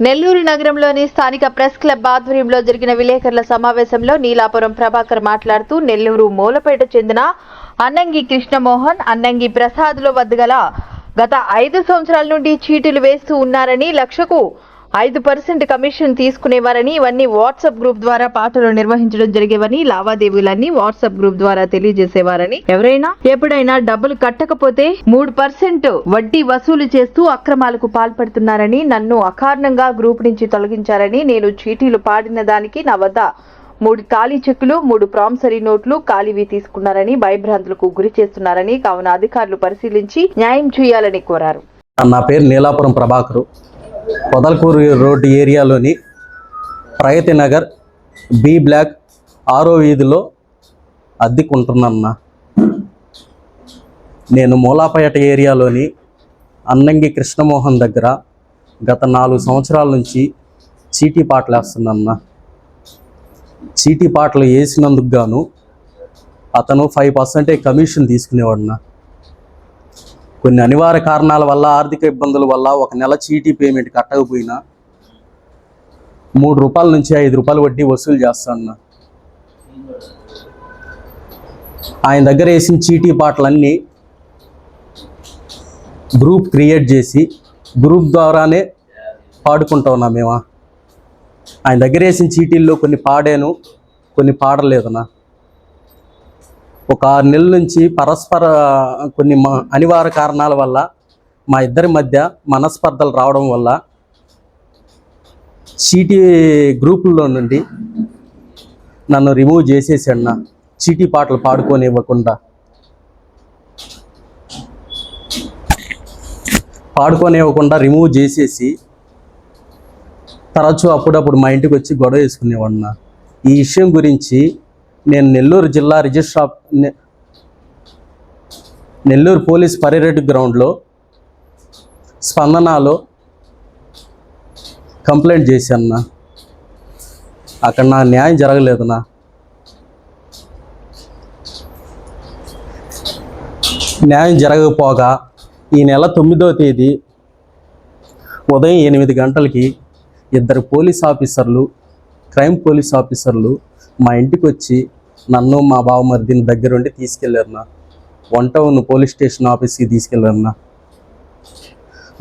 నెల్లూరు నగరంలోని స్థానిక press club ఆధ్వర్యంలో జరిగిన విలేకరుల సమావేశంలో నీలాపురం ప్రభాకర్ మాట్లాడుతూ నెల్లూరు మూలపేట చెందిన అన్నంగి కృష్ణమోహన్ అన్నంగి ప్రసాద్లో వద్ద గల గత ఐదు సంవత్సరాల నుండి చీటీలు వేస్తూ ఉన్నారని లక్షకు ఐదు పర్సెంట్ కమిషన్ తీసుకునేవారని ఇవన్నీ వాట్సాప్ గ్రూప్ ద్వారా పాటలు నిర్వహించడం జరిగేవని లావాదేవీలన్నీ వాట్సాప్ గ్రూప్ ద్వారా తెలియజేసేవారని. ఎవరైనా ఎప్పుడైనా డబ్బులు కట్టకపోతే మూడు పర్సెంట్ వడ్డీ వసూలు చేస్తూ అక్రమాలకు పాల్పడుతున్నారని నన్ను అకారణంగా గ్రూప్ నుంచి తొలగించారని నేను చీటీలు పాడిన దానికి నా వద్ద మూడు ఖాళీ చెక్కులు మూడు ప్రామిసరీ నోట్లు ఖాళీవి తీసుకున్నారని భయభ్రాంతులకు గురి చేస్తున్నారని కావున అధికారులు పరిశీలించి న్యాయం చేయాలని కోరారు. నా పేరు నీలాపురం ప్రభాకరు. పొదలకూరు రోడ్డు ఏరియాలోని ప్రగతి నగర్ బి బ్లాక్ ఆరో వీధిలో అద్దెకుంటున్నా నేను మూలాపేట ఏరియాలోని అన్నంగి కృష్ణమోహన్ దగ్గర గత నాలుగు సంవత్సరాల నుంచి చీటీ పాటలు వేస్తున్నా చీటీ పాటలు వేసినందుకు గాను అతను ఫైవ్ పర్సెంటే కమిషన్ తీసుకునేవాడున్నా. కొన్ని అనివార్య కారణాల వల్ల ఆర్థిక ఇబ్బందుల వల్ల ఒక నెల చీటీ పేమెంట్ కట్టకపోయినా మూడు రూపాయల నుంచి ఐదు రూపాయలు వడ్డీ వసూలు చేస్తాను ఆయన దగ్గర వేసిన చీటీ పాటలన్నీ గ్రూప్ క్రియేట్ చేసి గ్రూప్ ద్వారానే పాడుకుంటా ఉన్నాం మేము. ఆయన దగ్గర వేసిన చీటీల్లో కొన్ని పాడాను కొన్ని పాడలేదనా ఒక ఆరు నెలల నుంచి పరస్పర కొన్ని మ- అనివార్య కారణాల వల్ల మా ఇద్దరి మధ్య మనస్పర్ధలు రావడం వల్ల చీటీ గ్రూపుల్లో నుండి నన్ను రిమూవ్ చేసేసాడు నా చీటీ పాటలు పాడుకొని ఇవ్వకుండా పాడుకొని ఇవ్వకుండా రిమూవ్ చేసేసి తరచూ అప్పుడప్పుడు మా ఇంటికి వచ్చి గొడవ వేసుకునేవాడు నా ఈ విషయం గురించి నేను నెల్లూరు జిల్లా register of Nellore police parade గ్రౌండ్లో స్పందనలో కంప్లైంట్ చేశాను అక్కడ నా న్యాయం జరగలేదునా న్యాయం జరగకపోగా ఈ నెల తొమ్మిదవ తేదీ ఉదయం ఎనిమిది గంటలకి ఇద్దరు పోలీస్ ఆఫీసర్లు క్రైమ్ పోలీస్ ఆఫీసర్లు మా ఇంటికి వచ్చి నన్ను మా బావమరిదిని దగ్గరుండి తీసుకెళ్ళారు నా వన్ టౌన్ పోలీస్ స్టేషన్ ఆఫీస్కి తీసుకెళ్ళారన్నా.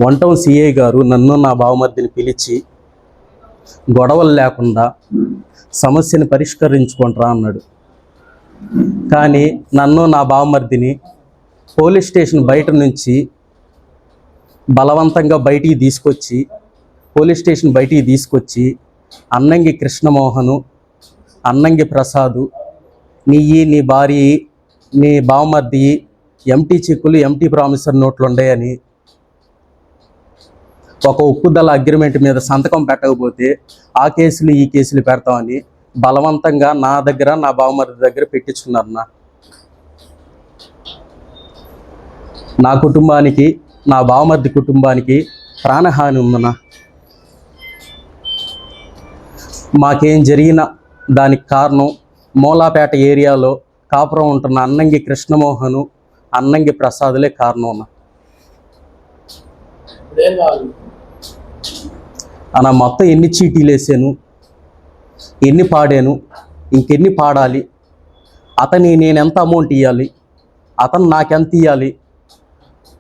వన్ టౌన్ సిఐ గారు నన్ను నా బావమర్దిని పిలిచి గొడవలు లేకుండా సమస్యని పరిష్కరించుకుంటారా అన్నాడు. కానీ నన్ను నా బావమర్దిని పోలీస్ స్టేషన్ బయట నుంచి బలవంతంగా బయటికి తీసుకొచ్చి పోలీస్ స్టేషన్ బయటికి తీసుకొచ్చి అన్నంగి కృష్ణమోహను అన్నంగి ప్రసాదు నీ నీ భార్య నీ బావమర్ది ఎంటీ చెక్కులు ఎంటీ ప్రామిసర్ నోట్లు ఉన్నాయని ఒక ఒప్పుదల అగ్రిమెంట్ మీద సంతకం పెట్టకపోతే ఆ కేసులు ఈ కేసులు పెడతామని బలవంతంగా నా దగ్గర నా బావమర్ది దగ్గర పెట్టించుకున్నారు నా నా కుటుంబానికి నా బావమర్ది కుటుంబానికి ప్రాణహాని ఉందన్నా. మాకేం జరిగిన దానికి కారణం మూలాపేట ఏరియాలో కాపురం ఉంటున్న అన్నంగి కృష్ణమోహను అన్నంగి ప్రసాదులే కారణం. అన్న అన్న మొత్తం ఎన్ని చీటీలు వేసాను ఎన్ని పాడాను ఇంకెన్ని పాడాలి అతని నేను ఎంత అమౌంట్ ఇవ్వాలి అతను నాకెంత ఇవ్వాలి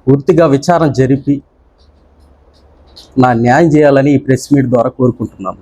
పూర్తిగా విచారణ జరిపి నా న్యాయం చేయాలని ఈ ప్రెస్ మీట్ ద్వారా కోరుకుంటున్నాను.